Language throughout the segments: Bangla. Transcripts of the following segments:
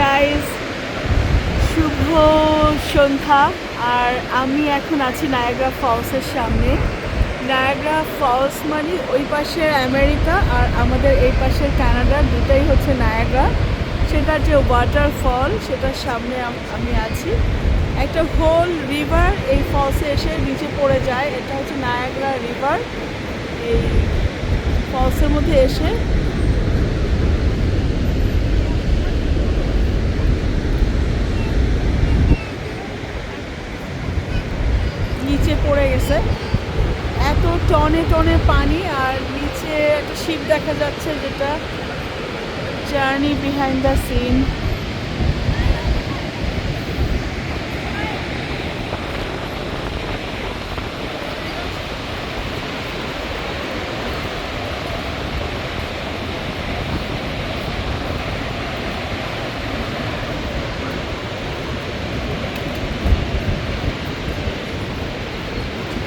গাইস শুভ সন্ধ্যা। আর আমি এখন আছি নায়াগ্রা ফলসের সামনে। নায়াগ্রা ফলস মানে ওই পাশের আমেরিকা আর আমাদের এই পাশের কানাডা দুটাই হচ্ছে নায়াগ্রা সেটার যে ওয়াটারফল সেটার সামনে আমি আছি। একটা হোল রিভার এই ফলসে এসে নিচে পড়ে যায়। এটা হচ্ছে নায়াগ্রা রিভার এই ফলসের মধ্যে এসে পড়ে গেছে। এত টনে টনে পানি আর নিচে একটা শিপ দেখা যাচ্ছে যেটা জার্নি বিহাইন্ড দ্য সিন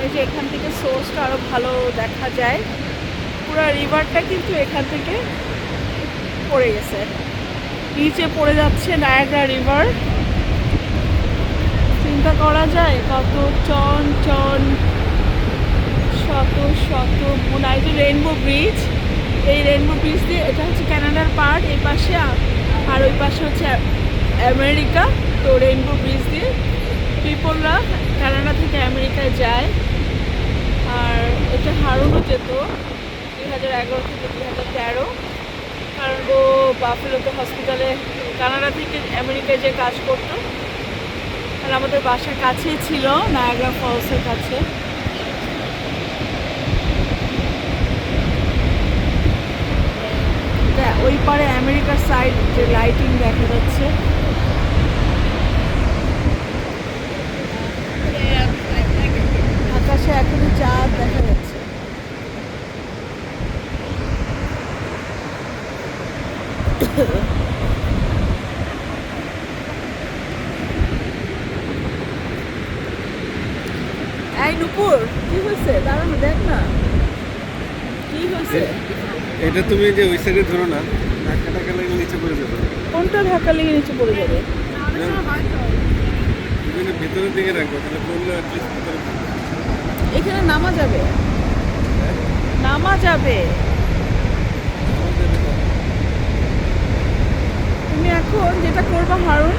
এই যে এখান থেকে সোর্সটা আরও ভালো দেখা যায়। পুরো রিভারটা কিন্তু এখান থেকে পড়ে গেছে। নিচে পড়ে যাচ্ছে নায়াগ্রা রিভার চিন্তা করা যায়, কত চন চন, শত শত মোনাই যে রেনবো ব্রিজ এই রেনবো ব্রিজ দিয়ে এটা হচ্ছে কানাডার পার্ট এই পাশে আর ওই পাশে হচ্ছে আমেরিকা তো রেনবো ব্রিজ দিয়ে পিপলরা কানাডা থেকে আমেরিকায় যায়। আর এটা হারানো যেত, দুই হাজার এগারো থেকে দুই হাজার তেরো। কারণ ও বাফেলোতে হসপিটালে কানাডা থেকে আমেরিকায় যে কাজ করতো, আর আমাদের বাসার কাছেই ছিল নায়াগ্রা ফলসের কাছে। ওই পারে আমেরিকার সাইড যে লাইটিং দেখা যাচ্ছে দেখা যাচ্ছে। এই নুপুর কি হয়েছে? দাঁড়ানো দেখ না। কি হয়েছে? এটা তুমি যে ওই সাইডে ধরো না ধাক্কা লাগলে নিচে পড়ে যাবে। কোনটা ধাক্কা লেগে নিচে পড়ে যাবে? ভেতরের দিকে রাখব তাহলে পড়লে অ্যাটলিস্ট ভিতরে থাকবে। এখানে নামা যাবে। নামা যাবে। তুমি এখন যেটা করবা হারুন